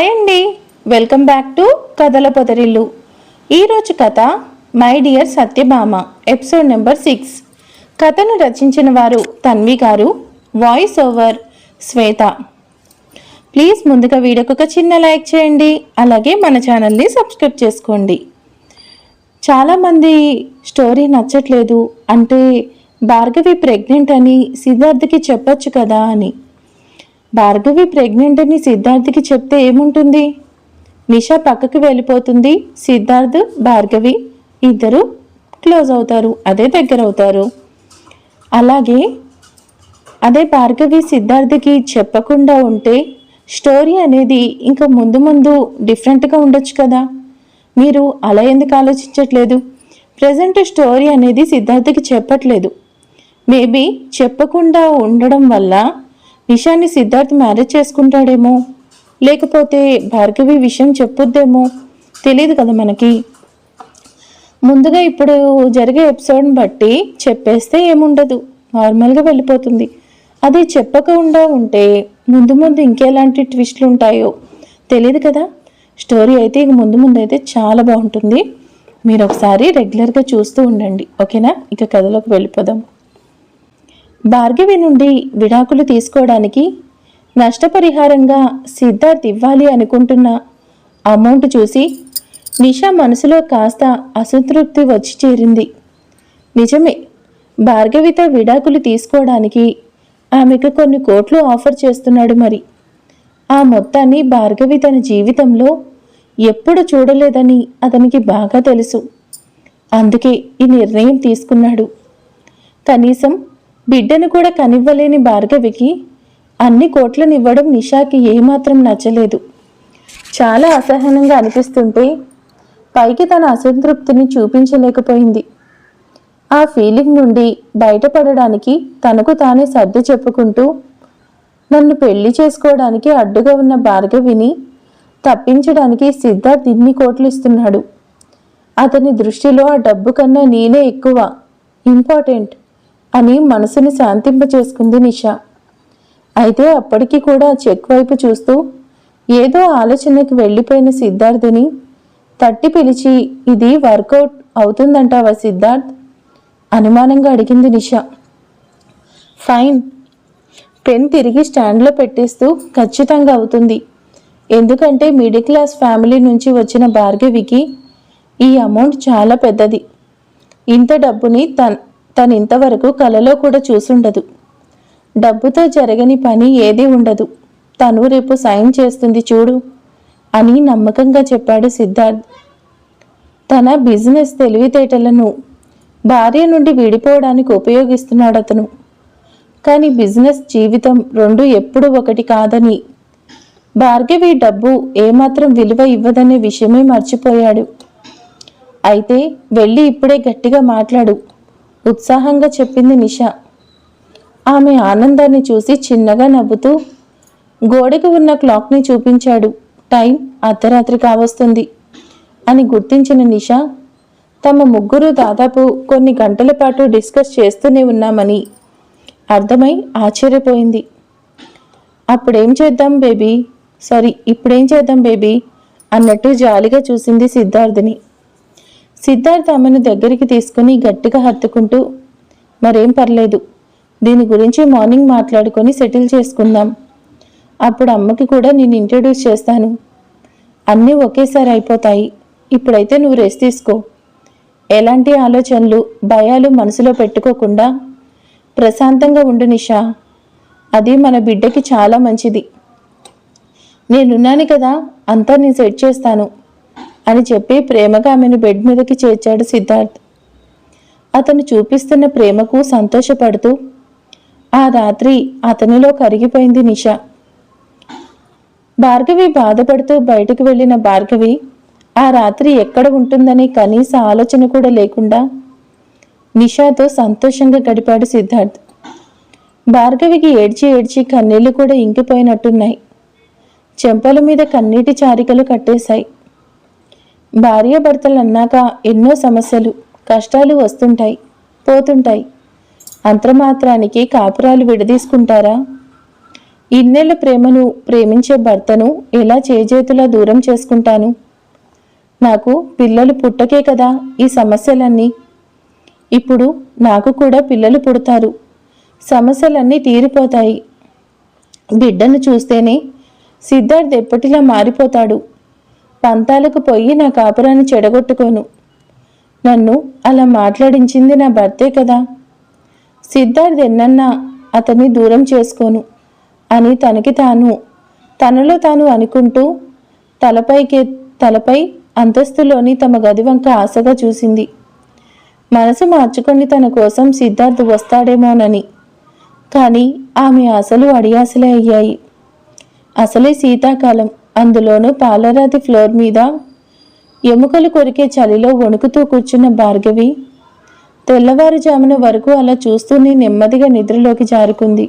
Hi అండి. Welcome back to కథల పొదరిల్లు. ఈరోజు కథ my dear Satyabhama episode number six కథను రచించిన వారు తన్వి గారు వాయిస్ ఓవర్ శ్వేత. ప్లీజ్ ముందుగా వీడియోకి ఒక చిన్న లైక్ చేయండి. అలాగే మన ఛానల్ని సబ్స్క్రైబ్ చేసుకోండి. చాలామంది స్టోరీ నచ్చట్లేదు అంటే భార్గవి ప్రెగ్నెంట్ అని సిద్ధార్థకి చెప్పొచ్చు కదా అని. భార్గవి ప్రెగ్నెంట్ అని సిద్ధార్థకి చెప్తే ఏముంటుంది? నిషా పక్కకి వెళ్ళిపోతుంది. సిద్ధార్థ్ భార్గవి ఇద్దరు క్లోజ్ అవుతారు. అదే దగ్గర అవుతారు. అలాగే అదే భార్గవి సిద్ధార్థకి చెప్పకుండా ఉంటే స్టోరీ అనేది ఇంకా ముందు ముందు డిఫరెంట్గా ఉండొచ్చు కదా? మీరు అలా ఎందుకు ఆలోచించట్లేదు? ప్రజెంట్ స్టోరీ అనేది సిద్ధార్థకి చెప్పట్లేదు. మేబీ చెప్పకుండా ఉండడం వల్ల ఇషాని సిద్ధార్థ్ మ్యారేజ్ చేసుకుంటాడేమో? లేకపోతే భార్గవి విషయం చెప్పొద్దేమో? తెలియదు కదా మనకి. ముందుగా ఇప్పుడు జరిగే ఎపిసోడ్ని బట్టి చెప్పేస్తే ఏముండదు. నార్మల్గా వెళ్ళిపోతుంది. అది చెప్పకుండా ఉంటే ముందు ముందు ఇంకెలాంటి ట్విస్ట్లు ఉంటాయో తెలియదు కదా. స్టోరీ అయితే ఇక ముందు ముందు అయితే చాలా బాగుంటుంది. మీరు ఒకసారి రెగ్యులర్గా చూస్తూ ఉండండి. ఓకేనా? ఇక కథలోకి వెళ్ళిపోదాం. భార్గవి నుండి విడాకులు తీసుకోవడానికి నష్టపరిహారంగా సిద్ధార్థ్ ఇవ్వాలి అనుకుంటున్న అమౌంట్ చూసి నిషా మనసులో కాస్త అసంతృప్తి వచ్చి చేరింది. నిజమే భార్గవితో విడాకులు తీసుకోవడానికి ఆమెకు కొన్ని కోట్లు ఆఫర్ చేస్తున్నాడు మరి. ఆ మొత్తాన్ని భార్గవి తన జీవితంలో ఎప్పుడు చూడలేదని అతనికి బాగా తెలుసు. అందుకే ఈ నిర్ణయం తీసుకున్నాడు. కనీసం బిడ్డను కూడా కనివ్వలేని భార్గవికి అన్ని కోట్లను ఇవ్వడం నిషాకి ఏమాత్రం నచ్చలేదు. చాలా అసహనంగా అనిపిస్తుంటే పైకి తన అసంతృప్తిని చూపించలేకపోయింది. ఆ ఫీలింగ్ నుండి బయటపడడానికి తనకు తానే సర్ది చెప్పుకుంటూ నన్ను పెళ్ళి చేసుకోవడానికి అడ్డుగా ఉన్న భార్గవిని తప్పించడానికి సిద్ధార్థ్ ఇన్ని కోట్లు ఇస్తున్నాడు. అతని దృష్టిలో ఆ డబ్బు కన్నా నేనే ఎక్కువ ఇంపార్టెంట్ అని మనసుని శాంతింపచేసుకుంది నిష. అయితే అప్పటికి కూడా చెక్ వైపు చూస్తూ ఏదో ఆలోచనకి వెళ్ళిపోయిన సిద్ధార్థిని తట్టి పిలిచి ఇది వర్కౌట్ అవుతుందంటావా సిద్ధార్థ్? అనుమానంగా అడిగింది నిష. ఫైన్. పెన్ తిరిగి స్టాండ్లో పెట్టేస్తూ ఖచ్చితంగా అవుతుంది. ఎందుకంటే మిడిల్ క్లాస్ ఫ్యామిలీ నుంచి వచ్చిన భార్గవికి ఈ అమౌంట్ చాలా పెద్దది. ఇంత డబ్బుని తన్ తను ఇంతవరకు కలలో కూడా చూసుండదు. డబ్బుతో జరగని పని ఏదీ ఉండదు. తను రేపు సైన్ చేస్తుంది చూడు అని నమ్మకంగా చెప్పాడు సిద్ధార్థ్. తన బిజినెస్ తెలివితేటలను భార్య నుండి విడిపోవడానికి ఉపయోగిస్తున్నాడు అతను. కానీ బిజినెస్ జీవితం రెండు ఎప్పుడు ఒకటి కాదని భార్గవి డబ్బు ఏమాత్రం విలువ ఇవ్వదనే విషయమే మర్చిపోయాడు. అయితే వెళ్ళి ఇప్పుడే గట్టిగా మాట్లాడు. ఉత్సాహంగా చెప్పింది నిషా. ఆమె ఆనందాన్ని చూసి చిన్నగా నవ్వుతూ గోడకు ఉన్న క్లాక్ని చూపించాడు. టైం అర్ధరాత్రి కావస్తుంది అని గుర్తించిన నిషా తమ ముగ్గురు దాదాపు కొన్ని గంటల పాటు డిస్కస్ చేస్తూనే ఉన్నామని అర్థమై ఆశ్చర్యపోయింది. అప్పుడేం చేద్దాం బేబీ? సారీ ఇప్పుడేం చేద్దాం బేబీ? అన్నట్టు జాలిగా చూసింది సిద్ధార్థిని. సిద్ధార్థ్ ఆమెను దగ్గరికి తీసుకుని గట్టిగా హత్తుకుంటూ మరేం పర్లేదు దీని గురించి మార్నింగ్ మాట్లాడుకొని సెటిల్ చేసుకుందాం. అప్పుడు అమ్మకి కూడా నేను ఇంట్రడ్యూస్ చేస్తాను. అన్నీ ఒకేసారి అయిపోతాయి. ఇప్పుడైతే నువ్వు రెస్ట్ తీసుకో. ఎలాంటి ఆలోచనలు భయాలు మనసులో పెట్టుకోకుండా ప్రశాంతంగా ఉండు నిషా. అది మన బిడ్డకి చాలా మంచిది. నేనున్నాను కదా అంతా నేను సెట్ చేస్తాను. అని చెప్పి ప్రేమగా ఆమెను బెడ్ మీదకి చేర్చాడు సిద్ధార్థ్. అతను చూపిస్తున్న ప్రేమకు సంతోషపడుతూ ఆ రాత్రి అతనిలో కరిగిపోయింది నిషా. భార్గవి బాధపడుతూ బయటకు వెళ్ళిన భార్గవి ఆ రాత్రి ఎక్కడ ఉంటుందని కనీస ఆలోచన కూడా లేకుండా నిషాతో సంతోషంగా గడిపాడు సిద్ధార్థ్. భార్గవికి ఏడ్చి ఏడ్చి కన్నీళ్ళు కూడా ఇంకిపోయినట్టున్నాయి. చెంపల మీద కన్నీటి చారికలు కట్టేశాయి. భార్యాభర్తలు అన్నాక ఎన్నో సమస్యలు కష్టాలు వస్తుంటాయి పోతుంటాయి. అంతమాత్రానికి కాపురాలు విడదీసుకుంటారా? ఇన్నేళ్ళ ప్రేమను ప్రేమించే భర్తను ఎలా చేజేతులా దూరం చేసుకుంటాను? నాకు పిల్లలు పుట్టకే కదా ఈ సమస్యలన్నీ. ఇప్పుడు నాకు కూడా పిల్లలు పుడతారు. సమస్యలన్నీ తీరిపోతాయి. బిడ్డను చూస్తేనే సిద్ధార్థ్ ఎప్పటిలా మారిపోతాడు. పంతాలకు పోయి నా కాపురాన్ని చెడగొట్టుకోను. నన్ను అలా మాట్లాడించింది నా భర్తే కదా. సిద్ధార్థ్ ఎన్నన్నా అతన్ని దూరం చేసుకోను అని తనకి తాను తనలో తాను అనుకుంటూ తలపైకి తలపై అంతస్తులోని తమ గది వంక ఆశగా చూసింది. మనసు మార్చుకొని తన కోసం సిద్ధార్థ్ వస్తాడేమోనని. కానీ ఆమె ఆశలు అడియాసలే అయ్యాయి. అసలే శీతాకాలం అందులోనూ పాలరాతి ఫ్లోర్ మీద ఎముకలు కొరికే చలిలో వణుకుతూ కూర్చున్న భార్గవి తెల్లవారుజామున వరకు అలా చూస్తూనే నెమ్మదిగా నిద్రలోకి జారుకుంది.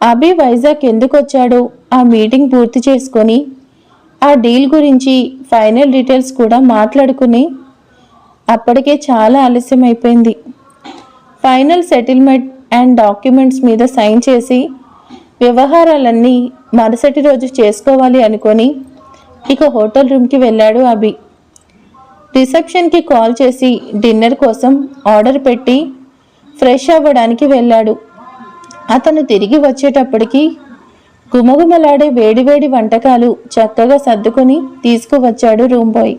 అభి వైజాగ్ ఎందుకు వచ్చాడో ఆ మీటింగ్ పూర్తి చేసుకొని ఆ డీల్ గురించి ఫైనల్ డీటెయిల్స్ కూడా మాట్లాడుకుని అప్పటికే చాలా ఆలస్యం అయిపోయింది ఫైనల్ సెటిల్మెంట్ అండ్ డాక్యుమెంట్స్ మీద సైన్ చేసి వ్యవహారాలన్నీ మరుసటి రోజు చేసుకోవాలి అనుకొని ఇక హోటల్ రూమ్కి వెళ్ళాడు అభి. రిసెప్షన్కి కాల్ చేసి డిన్నర్ కోసం ఆర్డర్ పెట్టి ఫ్రెష్ అవ్వడానికి వెళ్ళాడు. అతను తిరిగి వచ్చేటప్పటికి గుమగుమలాడే వేడివేడి వంటకాలు చక్కగా సర్దుకొని తీసుకువచ్చాడు రూమ్ బాయ్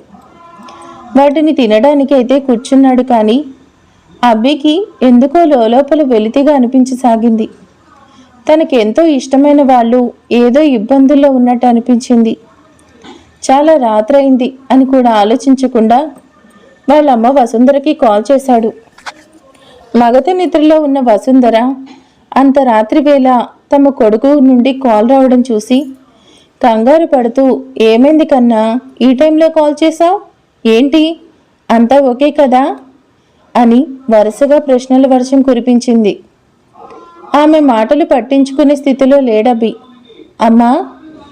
వాటిని తినడానికి అయితే కూర్చున్నాడు కానీ అబ్బికి ఎందుకో లోపల వెలితిగా అనిపించసాగింది. తనకెంతో ఇష్టమైన వాళ్ళు ఏదో ఇబ్బందుల్లో ఉన్నట్టు అనిపించింది. చాలా రాత్రైంది అని కూడా ఆలోచించకుండా వాళ్ళమ్మ వసుంధరకి కాల్ చేశాడు. మగత నిద్రలో ఉన్న వసుంధర అంత రాత్రి వేళ తమ కొడుకు నుండి కాల్ రావడం చూసి కంగారు పడుతూ ఏమైంది కన్నా ఈ టైంలో కాల్ చేశావు? ఏంటి? అంతా ఓకే కదా? అని వరుసగా ప్రశ్నల వర్షం కురిపించింది. ఆమె మాటలు పట్టించుకునే స్థితిలో లేడబి అమ్మా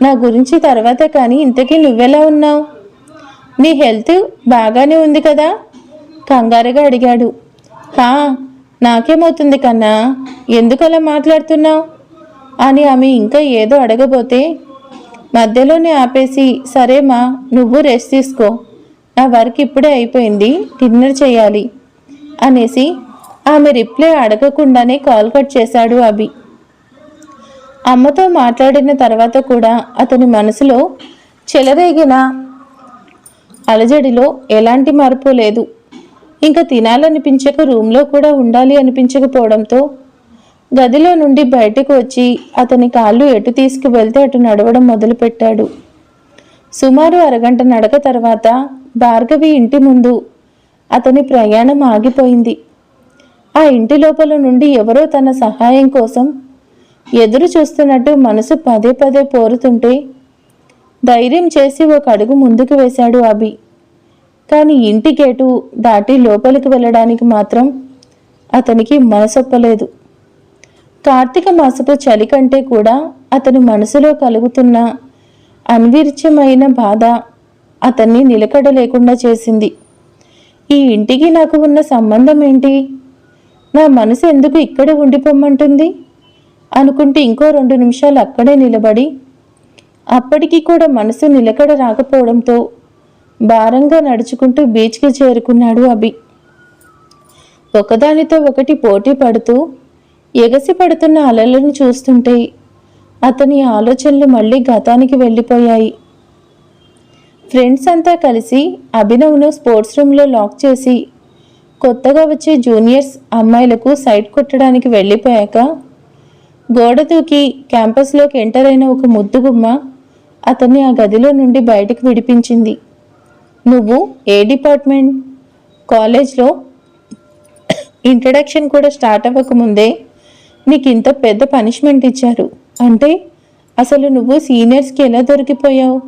నా గురించి తర్వాత కానీ ఇంతకీ నువ్వెలా ఉన్నావు? నీ హెల్త్ బాగానే ఉంది కదా? కంగారుగా అడిగాడు. హా నాకేమవుతుంది కన్నా? ఎందుకు అలా మాట్లాడుతున్నావు? అని ఆమె ఇంకా ఏదో అడగబోతే మధ్యలోనే ఆపేసి సరేమా నువ్వు రెస్ట్ తీసుకో. నా వర్క్ ఇప్పుడే అయిపోయింది డిన్నర్ చేయాలి అనేసి ఆమె రిప్లై అడగకుండానే కాల్ కట్ చేశాడు అభి. అమ్మతో మాట్లాడిన తర్వాత కూడా అతని మనసులో చెలరేగిన అలజడిలో ఎలాంటి మార్పు లేదు. ఇంకా తినాలనిపించక రూమ్లో కూడా ఉండాలి అనిపించకపోవడంతో గదిలో నుండి బయటకు వచ్చి అతని కాళ్ళు ఎటు తీసుకువెళ్తే అటు నడవడం మొదలుపెట్టాడు. సుమారు అరగంట నడక తర్వాత భార్గవి ఇంటి ముందు అతని ప్రయాణం ఆగిపోయింది. ఆ ఇంటి లోపల నుండి ఎవరో తన సహాయం కోసం ఎదురు చూస్తున్నట్టు మనసు పదే పదే పోరుతుంటే ధైర్యం చేసి ఒక అడుగు ముందుకు వేశాడు అభి. కానీ ఇంటి గేటు దాటి లోపలికి వెళ్ళడానికి మాత్రం అతనికి మనసొప్పలేదు. కార్తీక మాసపు చలి కంటే కూడా అతని మనసులో కలుగుతున్న అన్విర్చమైన బాధ అతన్ని నిలకడ లేకుండా చేసింది. ఈ ఇంటికి నాకు ఉన్న సంబంధం ఏంటి? నా మనసు ఎందుకు ఇక్కడే ఉండిపోమ్మంటుంది అనుకుంటే ఇంకో రెండు నిమిషాలు అక్కడే నిలబడి అప్పటికి కూడా మనసు నిలకడ రాకపోవడంతో భారంగా నడుచుకుంటూ బీచ్కి చేరుకున్నాడు అభి. ఒకదానితో ఒకటి పోటీ పడుతూ ఎగసి పడుతున్న అలలను చూస్తుంటే అతని ఆలోచనలు మళ్ళీ గతానికి వెళ్ళిపోయాయి. ఫ్రెండ్స్ అంతా కలిసి అభినవ్ను స్పోర్ట్స్ రూమ్లో లాక్ చేసి కొత్తగా వచ్చే జూనియర్స్ అమ్మాయిలకు సైట్ కొట్టడానికి వెళ్ళిపోయాక గోడ దూకి క్యాంపస్లోకి ఎంటర్ అయిన ఒక ముద్దుగుమ్మ అతన్ని ఆ గదిలో నుండి బయటకు విడిపించింది. నువ్వు ఏ డిపార్ట్మెంట్? కాలేజ్లో? ఇంట్రడక్షన్ కూడా స్టార్ట్ అవ్వకముందే నీకు ఇంత పెద్ద పనిష్మెంట్ ఇచ్చారు. అంటే అసలు నువ్వు సీనియర్స్కి ఎలా దొరికిపోయావు?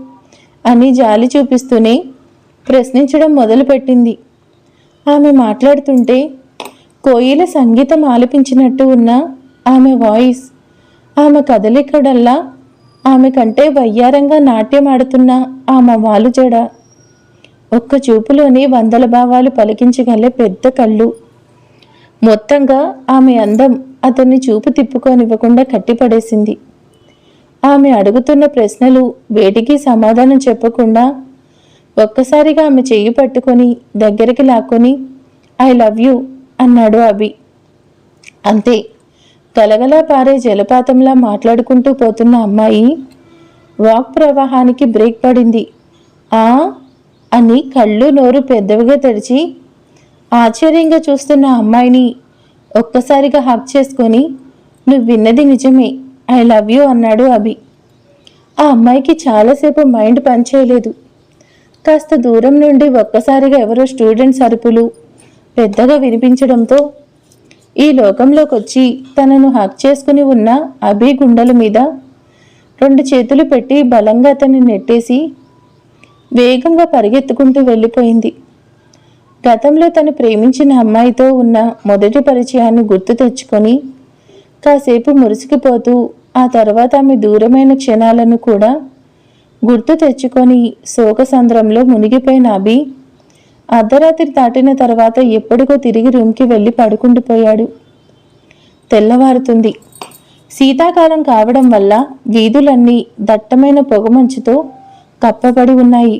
అని జాలి చూపిస్తూనే ప్రశ్నించడం మొదలుపెట్టింది. ఆమె మాట్లాడుతుంటే కోయిల సంగీతం ఆలపించినట్టు ఉన్న ఆమె వాయిస్ ఆమె కదలికడల్లా ఆమె కంటే వయ్యారంగా నాట్యం ఆడుతున్న ఆమె వాలు జడ. ఒక్క చూపులోనే వందల భావాలు పలికించగలే పెద్ద కళ్ళు. మొత్తంగా ఆమె అందం అతన్ని చూపు తిప్పుకోనివ్వకుండా కట్టిపడేసింది. ఆమె అడుగుతున్న ప్రశ్నలు వేటికి సమాధానం చెప్పకుండా ఒక్కసారిగా ఆమె చెయ్యి పట్టుకొని దగ్గరికి లాక్కొని ఐ లవ్ యూ అన్నాడు అభి. అంతే. గలగలా పారే జలపాతంలా మాట్లాడుకుంటూ పోతున్న అమ్మాయి వాక్ ప్రవాహానికి బ్రేక్ పడింది. ఆ? అని కళ్ళు నోరు పెద్దవిగా తెరిచి ఆశ్చర్యంగా చూస్తున్న అమ్మాయిని ఒక్కసారిగా హక్ చేసుకొని నువ్వు విన్నది నిజమే ఐ లవ్ యూ అన్నాడు అభి. ఆ అమ్మాయికి చాలాసేపు మైండ్ పనిచేయలేదు కాస్త దూరం నుండి ఒక్కసారిగా ఎవరో స్టూడెంట్స్ అరుపులు పెద్దగా వినిపించడంతో ఈ లోకంలోకొచ్చి తనను హక్ చేసుకుని ఉన్న అభి గుండెల మీద రెండు చేతులు పెట్టి బలంగా అతన్ని నెట్టేసి వేగంగా పరిగెత్తుకుంటూ వెళ్ళిపోయింది. గతంలో తను ప్రేమించిన అమ్మాయితో ఉన్న మొదటి పరిచయాన్ని గుర్తు తెచ్చుకొని కాసేపు మురిసికిపోతూ ఆ తర్వాత ఆమె దూరమైన క్షణాలను కూడా గుర్తు తెచ్చుకొని శోకసంద్రంలో మునిగిపోయిన అభి అర్ధరాత్రి దాటిన తర్వాత ఎప్పటికో తిరిగి రూమ్కి వెళ్ళి పడుకుండిపోయాడు తెల్లవారుతుంది. శీతాకాలం కావడం వల్ల వీధులన్నీ దట్టమైన పొగమంచుతో కప్పబడి ఉన్నాయి.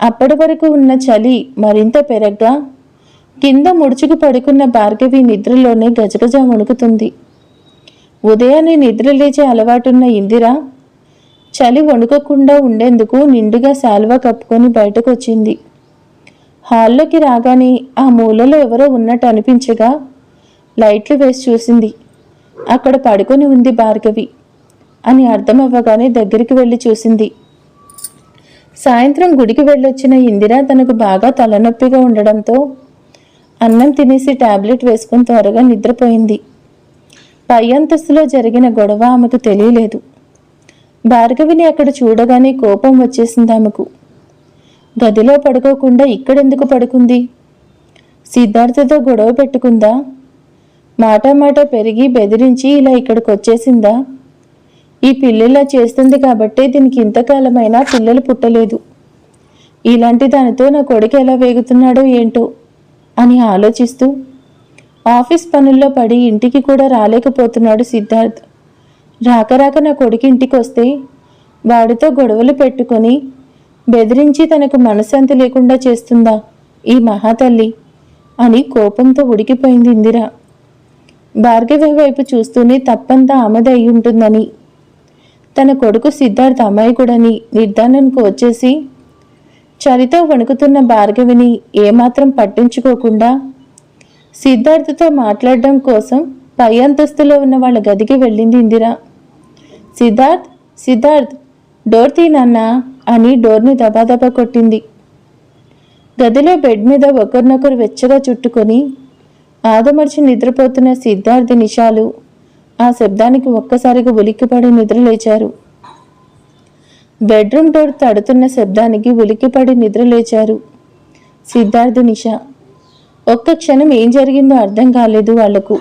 అప్పటి వరకు ఉన్న చలి మరింత పెరగ్గా కింద ముడుచుకు పడుకున్న భార్గవి నిద్రలోనే గజగజ వణుకుతుంది. ఉదయాన్నే నిద్ర లేచే అలవాటున్న ఇందిర చలి వణుకకుండా ఉండేందుకు నిండుగా శాలువా కప్పుకొని బయటకు వచ్చింది హాల్లోకి రాగానే ఆ మూలలో ఎవరో ఉన్నట్టు అనిపించగా లైట్లు వేసి చూసింది. అక్కడ పడుకొని ఉంది భార్గవి అని అర్థమవ్వగానే దగ్గరికి వెళ్ళి చూసింది. సాయంత్రం గుడికి వెళ్ళొచ్చిన ఇందిర తనకు బాగా తలనొప్పిగా ఉండడంతో అన్నం తినేసి టాబ్లెట్ వేసుకుని త్వరగా నిద్రపోయింది. పై అంతస్తులో జరిగిన గొడవ ఆమెకు తెలియలేదు. భార్గవిని అక్కడ చూడగానే కోపం వచ్చేసింది ఆమెకు. గదిలో పడుకోకుండా ఇక్కడెందుకు పడుకుంది? సిద్ధార్థతో గొడవ పెట్టుకుందా? మాట మాట పెరిగి బెదిరించి ఇలా ఇక్కడికి వచ్చేసిందా ఈ పిల్లిలా చేస్తుంది కాబట్టే దీనికి ఇంతకాలమైనా పిల్లలు పుట్టలేదు. ఇలాంటి దానితో నా కొడుకు ఎలా వేగుతున్నాడో ఏంటో అని ఆలోచిస్తూ ఆఫీస్ పనుల్లో పడి ఇంటికి కూడా రాలేకపోతున్నాడు సిద్ధార్థ్. రాక రాక నా కొడుకు ఇంటికి వస్తే వాడితో గొడవలు పెట్టుకొని బెదిరించి తనకు మనశ్శాంతి లేకుండా చేస్తుందా ఈ మహాతల్లి అని కోపంతో ఉడికిపోయింది ఇందిర. భార్గవి వైపు చూస్తూనే తప్పంతా ఆమెది అయి ఉంటుందని తన కొడుకు సిద్ధార్థ అమాయకుడని నిర్ధారణకు వచ్చేసి చలితో వణుకుతున్న భార్గవిని ఏమాత్రం పట్టించుకోకుండా సిద్ధార్థతో మాట్లాడడం కోసం పై అంతస్తులో ఉన్న వాళ్ళ గదికి వెళ్ళింది ఇందిరా. సిద్ధార్థ్ సిద్ధార్థ్ డోర్ తీనన్నా అని డోర్ని దబాదబా కొట్టింది. గదిలో బెడ్ మీద ఒకరినొకరు వెచ్చగా చుట్టుకొని ఆదమర్చి నిద్రపోతున్న సిద్ధార్థి నిషాలు ఆ శబ్దానికి ఒక్కసారిగా ఉలిక్కిపడి నిద్రలేచారు. బెడ్రూమ్ డోర్ తడుతున్న శబ్దానికి ఉలిక్కిపడి నిద్రలేచారు సిద్ధార్థి నిషా. ఒక్క క్షణం ఏం జరిగిందో అర్థం కాలేదు వాళ్ళకు.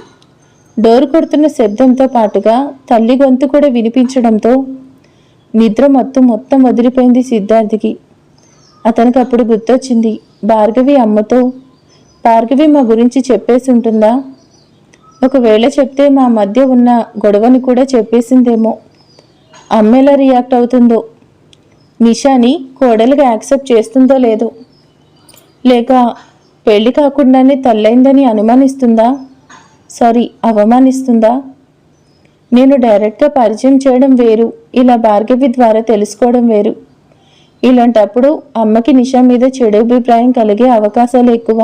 డోర్ కొడుతున్న శబ్దంతో పాటుగా తల్లి గొంతు కూడా వినిపించడంతో నిద్ర మొత్తం మొత్తం వదిలిపోయింది సిద్ధార్థికి. అతనికి అప్పుడు గుర్తొచ్చింది భార్గవి అమ్మతో భార్గవి మా గురించి చెప్పేసి ఉంటుందా ఒకవేళ చెప్తే మా మధ్య ఉన్న గొడవని కూడా చెప్పేసిందేమో. అమ్మ ఎలా రియాక్ట్ అవుతుందో? నిషాని కోడలుగా యాక్సెప్ట్ చేస్తుందో లేదో? లేక పెళ్ళి కాకుండానే తల్లైందని అనుమానిస్తుందా? సారీ అవమానిస్తుందా? నేను డైరెక్ట్గా పరిచయం చేయడం వేరు ఇలా భార్గవి ద్వారా తెలుసుకోవడం వేరు. ఇలాంటప్పుడు అమ్మకి నిషా మీద చెడు అభిప్రాయం కలిగే అవకాశాలు ఎక్కువ.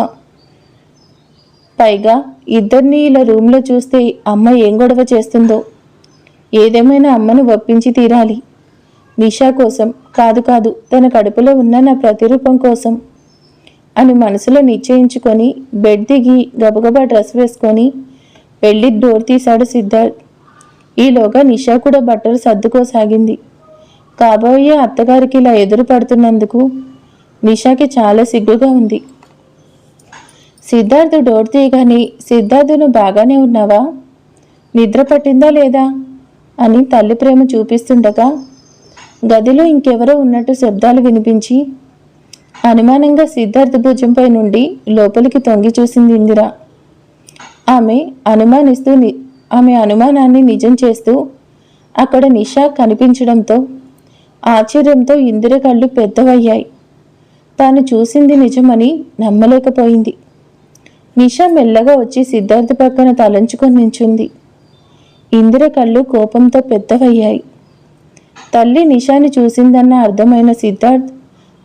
పైగా ఇద్దరిని ఇలా రూమ్లో చూస్తే అమ్మ ఏం గొడవ చేస్తుందో. ఏదేమైనా అమ్మను ఒప్పించి తీరాలి. నిషా కోసం కాదు కాదు తన కడుపులో ఉన్న నా ప్రతిరూపం కోసం అని మనసులో నిశ్చయించుకొని బెడ్ దిగి గబగబా డ్రెస్ వేసుకొని వెళ్ళి డోర్ తీశాడు సిద్ధార్థ్. ఈలోగా నిషా కూడా బట్టలు సర్దుకోసాగింది. కాబోయే అత్తగారికి ఇలా ఎదురు పడుతున్నందుకు నిషాకి చాలా సిగ్గుగా ఉంది. సిద్ధార్థ్ డోర్ తీయగానే సిద్ధార్థును బాగానే ఉన్నావా? నిద్ర పట్టిందా లేదా అని తల్లి ప్రేమ చూపిస్తుండగా గదిలో ఇంకెవరో ఉన్నట్టు శబ్దాలు వినిపించి అనుమానంగా సిద్ధార్థ భుజంపై నుండి లోపలికి తొంగి చూసింది ఇందిరా. ఆమె అనుమానిస్తూ ని- ఆమె అనుమానాన్ని నిజం చేస్తూ అక్కడ నిషా కనిపించడంతో ఆశ్చర్యంతో ఇందిర కళ్ళు పెద్దవయ్యాయి. తాను చూసింది నిజమని నమ్మలేకపోయింది. నిషా మెల్లగా వచ్చి సిద్ధార్థ పక్కన తలంచుకొని నించుంది. ఇందిర కళ్ళు కోపంతో పెద్దవయ్యాయి. తల్లి నిషాని చూసిందన్న అర్థమైన సిద్ధార్థ్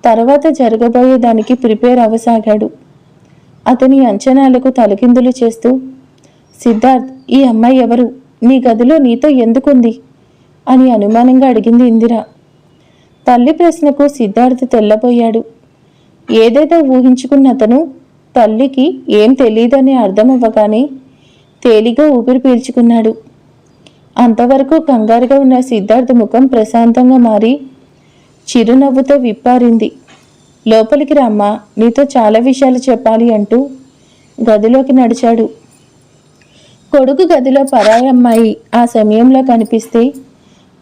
తర్వాత జరగబోయే దానికి ప్రిపేర్ అవ్వసాగాడు అతని అంచనాలకు తలకిందులు చేస్తూ సిద్ధార్థ్ ఈ అమ్మాయి ఎవరు? నీ గదిలో నీతో ఎందుకుంది? అని అనుమానంగా అడిగింది ఇందిర. తల్లి ప్రశ్నకు సిద్ధార్థ్ తెల్లబోయాడు. ఏదేదో ఊహించుకున్న అతను తల్లికి ఏం తెలియదని అర్థమవ్వగానే తేలిగా ఊపిరి పీల్చుకున్నాడు. అంతవరకు కంగారుగా ఉన్న సిద్ధార్థ్ ముఖం ప్రశాంతంగా మారి చిరునవ్వుతో విప్పారింది. లోపలికి రామ్మా నీతో చాలా విషయాలు చెప్పాలి అంటూ గదిలోకి నడిచాడు. కొడుకు గదిలో పరాయి అమ్మాయి ఆ సమయంలో కనిపిస్తే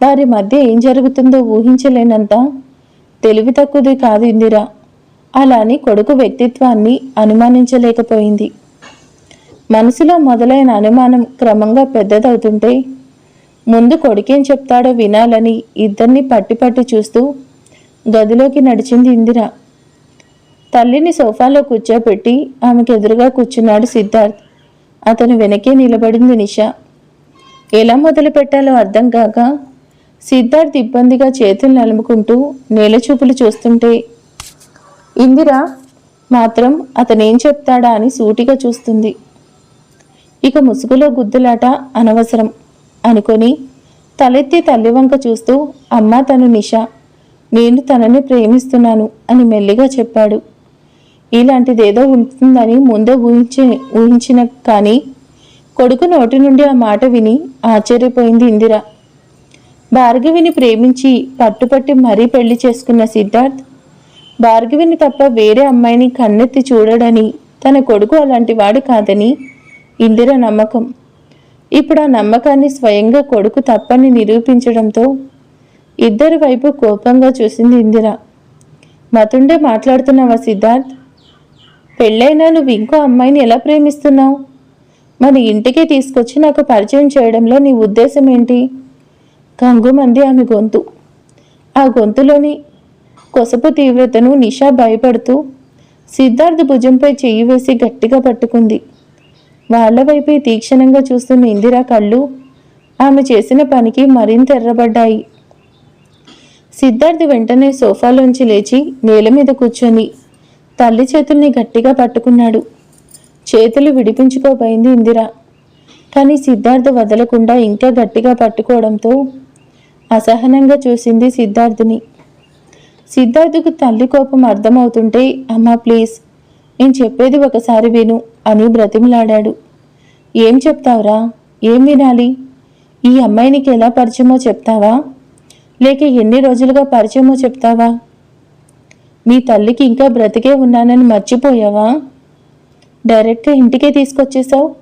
వారి మధ్య ఏం జరుగుతుందో ఊహించలేనంత తెలివి తక్కువది కాదు ఇందిరా అలా అని కొడుకు వ్యక్తిత్వాన్ని అనుమానించలేకపోయింది. మనసులో మొదలైన అనుమానం క్రమంగా పెద్దదవుతుంటే ముందు కొడుకేం చెప్తాడో వినాలని ఇద్దరిని పట్టి పట్టి చూస్తూ గదిలోకి నడిచింది ఇందిర. తల్లిని సోఫాలో కూర్చోబెట్టి ఆమెకు ఎదురుగా కూర్చున్నాడు సిద్ధార్థ్. అతను వెనకే నిలబడింది నిష. ఎలా మొదలు పెట్టాలో అర్థం కాక సిద్ధార్థ్ ఇబ్బందిగా చేతులు నలుముకుంటూ నేలచూపులు చూస్తుంటే ఇందిర మాత్రం అతనేం చెప్తాడా అని సూటిగా చూస్తుంది. ఇక ముసుగులో గుద్దులాట అనవసరం అనుకొని తలెత్తి తల్లివంక చూస్తూ అమ్మ తను నిష నేను తనని ప్రేమిస్తున్నాను అని మెల్లిగా చెప్పాడు. ఇలాంటిది ఏదో ఉంటుందని ముందే ఊహించి ఊహించిన కానీ కొడుకు నోటి నుండి ఆ మాట విని ఆశ్చర్యపోయింది ఇందిర. భార్గవిని ప్రేమించి పట్టుపట్టి మరీ పెళ్ళి చేసుకున్న సిద్ధార్థ్ భార్గవిని తప్ప వేరే అమ్మాయిని కన్నెత్తి చూడడని తన కొడుకు అలాంటి వాడు కాదని ఇందిర నమ్మకం. ఇప్పుడు ఆ నమ్మకాన్ని స్వయంగా కొడుకు తప్పని నిరూపించడంతో ఇద్దరి వైపు కోపంగా చూసింది ఇందిర. మతుండే మాట్లాడుతున్నావా సిద్ధార్థ్ పెళ్ళైనా నువ్వు ఇంకో అమ్మాయిని ఎలా ప్రేమిస్తున్నావు? మన ఇంటికి తీసుకొచ్చి నాకు పరిచయం చేయడంలో నీ ఉద్దేశం ఏంటి? కంగుమంది ఆమె గొంతు. ఆ గొంతులోని కొసపు తీవ్రతను నిషా భయపడుతూ సిద్ధార్థ భుజంపై చెయ్యి వేసి గట్టిగా పట్టుకుంది. వాళ్ళ వైపే తీక్షణంగా చూస్తున్న ఇందిరా కళ్ళు ఆమె చేసిన పనికి మరింత ఎర్రబడ్డాయి. సిద్ధార్థ్ వెంటనే సోఫాలోంచి లేచి నేల మీద కూర్చొని తల్లి చేతుల్ని గట్టిగా పట్టుకున్నాడు. చేతులు విడిపించుకోబోయింది ఇందిర. కానీ సిద్ధార్థ వదలకుండా ఇంకా గట్టిగా పట్టుకోవడంతో అసహనంగా చూసింది సిద్ధార్థుని. సిద్ధార్థకు తల్లి కోపం అర్థమవుతుంటే అమ్మా ప్లీజ్ నేను చెప్పేది ఒకసారి విను అని బ్రతిమలాడాడు. ఏం చెప్తావురా? ఏం వినాలి? ఈ అమ్మాయినికి ఎలా పరిచయమో చెప్తావా? లేక ఎన్ని రోజులుగా పరిచయమో చెప్తావా? మీ తల్లికి ఇంకా బ్రతికే ఉన్నానని మర్చిపోయావా? డైరెక్ట్గా ఇంటికే తీసుకొచ్చేసావు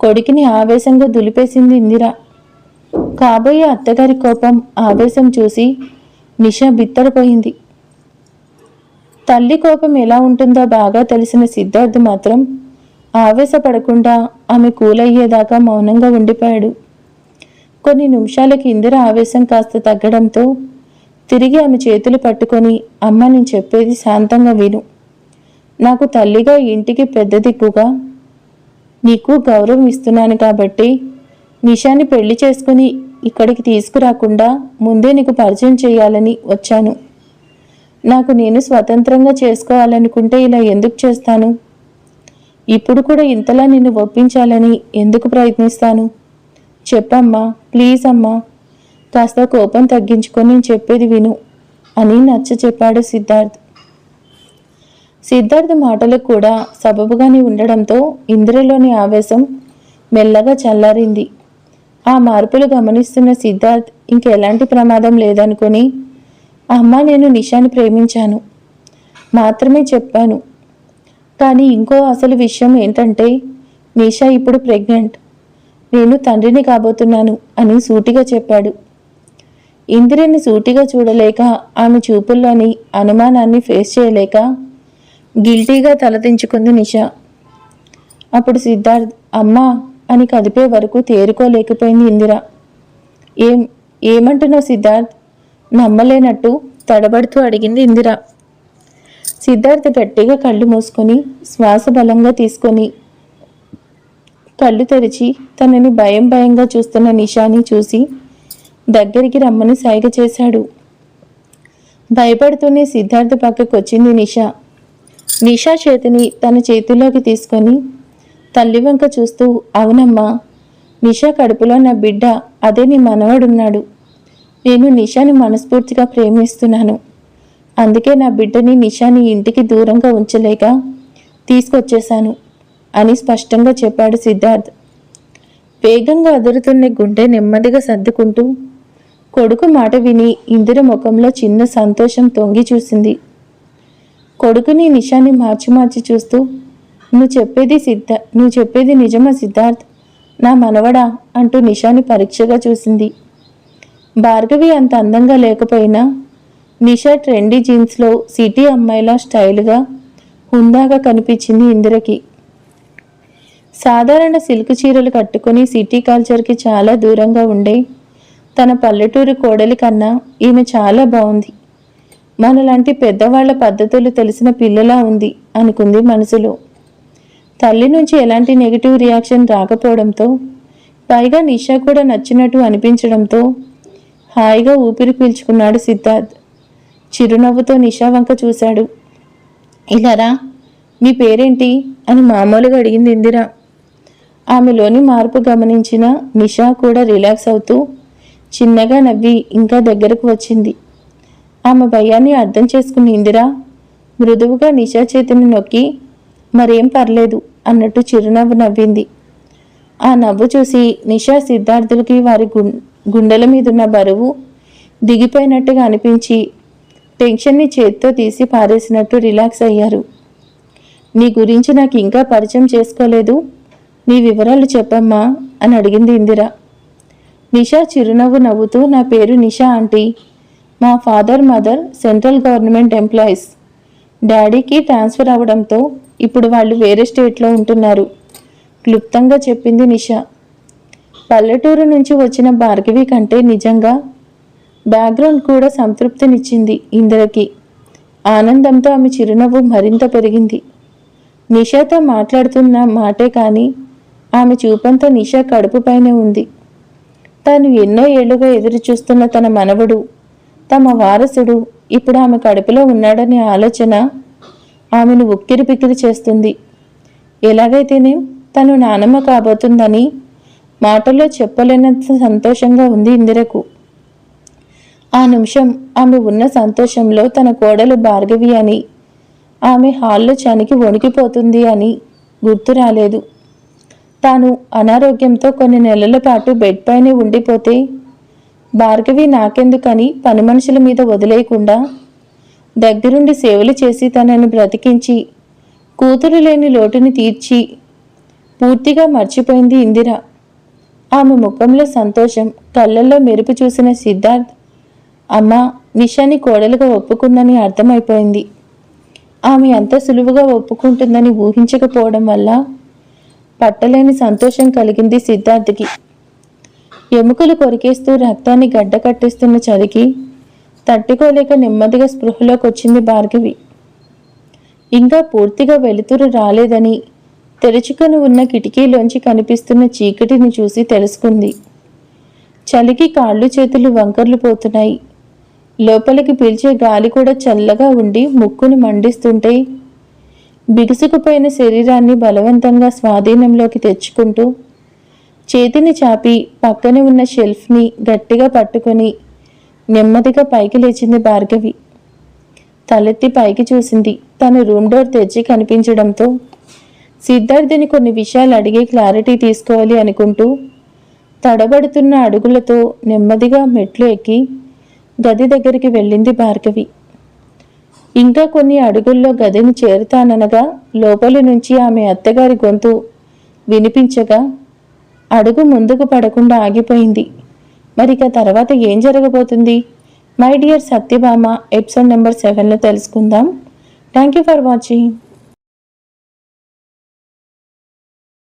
కొడుకుని ఆవేశంగా దులిపేసింది ఇందిరా. కాబోయే అత్తగారి కోపం ఆవేశం చూసి నిష బిత్తరపోయింది. తల్లి కోపం ఎలా ఉంటుందో బాగా తెలిసిన సిద్ధార్థ్ మాత్రం ఆవేశపడకుండా ఆమె కూలయ్యేదాకా మౌనంగా ఉండిపోయాడు. కొన్ని నిమిషాలకి ఇందిర ఆవేశం కాస్త తగ్గడంతో తిరిగి ఆమె చేతులు పట్టుకొని అమ్మ నేను చెప్పేది శాంతంగా విను. నాకు తల్లిగా ఇంటికి పెద్ద దిక్కుగా. నీకు గౌరవం ఇస్తున్నాను కాబట్టి నిషాని పెళ్ళి చేసుకుని ఇక్కడికి తీసుకురాకుండా ముందే నీకు పరిచయం చేయాలని వచ్చాను. నాకు నేను స్వతంత్రంగా చేసుకోవాలనుకుంటే ఇలా ఎందుకు చేస్తాను? ఇప్పుడు కూడా ఇంతలా నిన్ను ఒప్పించాలని ఎందుకు ప్రయత్నిస్తాను? చెప్పమ్మా ప్లీజ్ అమ్మా. కాస్త కోపం తగ్గించుకొని నేను చెప్పేది విను అని నచ్చ చెప్పాడు సిద్ధార్థ్. సిద్ధార్థ్ మాటలకు కూడా సబబుగానే ఉండడంతో ఇందిరలోని ఆవేశం మెల్లగా చల్లారింది. ఆ మార్పులు గమనిస్తున్న సిద్ధార్థ్ ఇంకెలాంటి ప్రమాదం లేదనుకొని అమ్మ నేను నిషాని ప్రేమించాను. మాత్రమే చెప్పాను. కానీ ఇంకో అసలు విషయం ఏంటంటే నిషా ఇప్పుడు ప్రెగ్నెంట్. నేను తండ్రిని కాబోతున్నాను అని సూటిగా చెప్పాడు. ఇందిరని సూటిగా చూడలేక ఆమె చూపుల్లోని అనుమానాన్ని ఫేస్ చేయలేక గిల్టీగా తలదించుకుంది నిషా. అప్పుడు సిద్ధార్థ్ అమ్మా అని కదిపే వరకు తేరుకోలేకపోయింది ఇందిర. ఏం ఏమంటున్నావు సిద్ధార్థ్? నమ్మలేనట్టు తడబడుతూ అడిగింది ఇందిర. సిద్ధార్థ్ గట్టిగా కళ్ళు మూసుకొని శ్వాస బలంగా తీసుకొని కళ్ళు తెరిచి తనని భయం భయంగా చూస్తున్న నిషాని చూసి దగ్గరికి రమ్మని సైగ చేశాడు. భయపడుతూనే సిద్ధార్థ పక్కకు వచ్చింది నిషా. నిషా చేతిని తన చేతిలోకి తీసుకొని తల్లి వంక చూస్తూ అవునమ్మా నిషా కడుపులో నా బిడ్డ అదే నీ మనవడున్నాడు. నేను నిషాని మనస్ఫూర్తిగా ప్రేమిస్తున్నాను. అందుకే నా బిడ్డని నిషాని ఇంటికి దూరంగా ఉంచలేక తీసుకొచ్చేశాను అని స్పష్టంగా చెప్పాడు సిద్ధార్థ్. వేగంగా అదురుతున్న గుండె నెమ్మదిగా సర్దుకుంటూ కొడుకు మాట విని ఇందిర ముఖంలో చిన్న సంతోషం తొంగి చూసింది. కొడుకుని నిషాన్ని మార్చి మార్చి చూస్తూ నువ్వు చెప్పేది సిద్ధ నువ్వు చెప్పేది నిజమా సిద్ధార్థ్? నా మనవడా అంటూ నిషాని పరీక్షగా చూసింది. భార్గవి అంత అందంగా లేకపోయినా నిషా ట్రెండీ జీన్స్లో సిటీ అమ్మాయిలా స్టైల్గా హుందాగా కనిపించింది ఇందిరకి. సాధారణ సిల్క్ చీరలు కట్టుకొని సిటీ కల్చర్కి చాలా దూరంగా ఉండే తన పల్లెటూరు కోడలి కన్నా ఈమె చాలా బాగుంది మనలాంటి పెద్దవాళ్ళ పద్ధతులు తెలిసిన పిల్లలా ఉంది అనుకుంది మనసులో. తల్లి నుంచి ఎలాంటి నెగిటివ్ రియాక్షన్ రాకపోవడంతో పైగా నిషా కూడా నచ్చినట్టు అనిపించడంతో హాయిగా ఊపిరి పీల్చుకున్నాడు సిద్ధార్థ్. చిరునవ్వుతో నిషా వంక చూశాడు. ఇలారా మీ పేరేంటి? అని మామూలుగా అడిగింది ఇందిరా. ఆమెలోని మార్పు గమనించిన నిషా కూడా రిలాక్స్ అవుతూ చిన్నగా నవ్వి ఇంకా దగ్గరకు వచ్చింది. ఆమె భయాన్ని అర్థం చేసుకుని ఇందిరా. మృదువుగా నిషా చేతిని నొక్కి మరేం పర్లేదు అన్నట్టు చిరునవ్వు నవ్వింది. ఆ నవ్వు చూసి నిషా సిద్ధార్థులకి వారి గుండెల మీదున్న బరువు దిగిపోయినట్టుగా అనిపించి టెన్షన్ని చేత్తో తీసి పారేసినట్టు రిలాక్స్ అయ్యారు. నీ గురించి నాకు ఇంకా పరిచయం చేసుకోలేదు. నీ వివరాలు చెప్పమ్మా అని అడిగింది ఇందిరా. నిషా చిరునవ్వు నవ్వుతూ నా పేరు నిషా ఆంటీ. మా father mother central government employees. డాడీకి ట్రాన్స్ఫర్ అవ్వడంతో ఇప్పుడు వాళ్ళు వేరే స్టేట్లో ఉంటున్నారు. క్లుప్తంగా చెప్పింది నిషా. పల్లెటూరు నుంచి వచ్చిన భార్గవి కంటే నిజంగా బ్యాక్గ్రౌండ్ కూడా సంతృప్తినిచ్చింది ఇందిరకి. ఆనందంతో ఆమె చిరునవ్వు మరింత పెరిగింది. నిషాతో మాట్లాడుతున్న మాటే కానీ ఆమె చూపంతో నిషా కడుపుపైనే ఉంది. తాను ఎన్నో ఏళ్ళుగా ఎదురు చూస్తున్న తన మనవడు తమ వారసుడు ఇప్పుడు ఆమె కడుపులో ఉన్నాడనే ఆలోచన ఆమెను ఉక్కిరి పిక్కిరి చేస్తుంది. ఎలాగైతేనే తను నానమ్మ కాబోతుందని మాటల్లో చెప్పలేనంత సంతోషంగా ఉంది ఇందిరకు. ఆ నిమిషం ఆమె ఉన్న సంతోషంలో తన కోడలు భార్గవి అని ఆమె హాల్లో చనికి వణికిపోతుంది అని గుర్తు రాలేదు. తాను అనారోగ్యంతో కొన్ని నెలల పాటు బెడ్ పైనే ఉండిపోతే భార్గవి నాకెందుకని పని మనుషుల మీద వదిలేయకుండా దగ్గరుండి సేవలు చేసి తనని బ్రతికించి కూతురు లేని లోటుని తీర్చి పూర్తిగా మర్చిపోయింది ఇందిర. ఆమె ముఖంలో సంతోషం కళ్ళల్లో మెరుపు చూసిన సిద్ధార్థ్ అమ్మ నిషాని కోడలుగా ఒప్పుకుందని అర్థమైపోయింది. ఆమె అంత సులువుగా ఒప్పుకుంటుందని ఊహించకపోవడం వల్ల పట్టలేని సంతోషం కలిగింది సిద్ధార్థ్కి. ఎముకలు కొరికేస్తూ రక్తాన్ని గడ్డ కట్టిస్తున్న చలికి తట్టుకోలేక నెమ్మదిగా స్పృహలోకి వచ్చింది భార్గవి. ఇంకా పూర్తిగా వెలుతురు రాలేదని తెరుచుకొని ఉన్న కిటికీలోంచి కనిపిస్తున్న చీకటిని చూసి తెలుసుకుంది. చలికి కాళ్ళు చేతులు వంకర్లు పోతున్నాయి. లోపలికి పీల్చే గాలి కూడా చల్లగా ఉండి ముక్కును మండిస్తుంటే బిగుసుకుపోయిన శరీరాన్ని బలవంతంగా స్వాధీనంలోకి తెచ్చుకుంటూ చేతిని చాపి పక్కన ఉన్న షెల్ఫ్ని గట్టిగా పట్టుకొని నెమ్మదిగా పైకి లేచింది భార్గవి. తలెత్తి పైకి చూసింది. తన రూమ్ డోర్ తెచ్చి కనిపించడంతో సిద్ధార్థిని కొన్ని విషయాలు అడిగి క్లారిటీ తీసుకోవాలి అనుకుంటూ తడబడుతున్న అడుగులతో నెమ్మదిగా మెట్లు ఎక్కి గది దగ్గరికి వెళ్ళింది భార్గవి. ఇంకా కొన్ని అడుగుల్లో గదిని చేరుతాననగా లోపలి నుంచి ఆమె అత్తగారి గొంతు వినిపించగా అడుగు ముందుకు పడకుండా ఆగిపోయింది. మరిక తర్వాత ఏం జరగబోతుంది? My dear Satyabhama episode number సెవెన్లో తెలుసుకుందాం. Thank you for watching.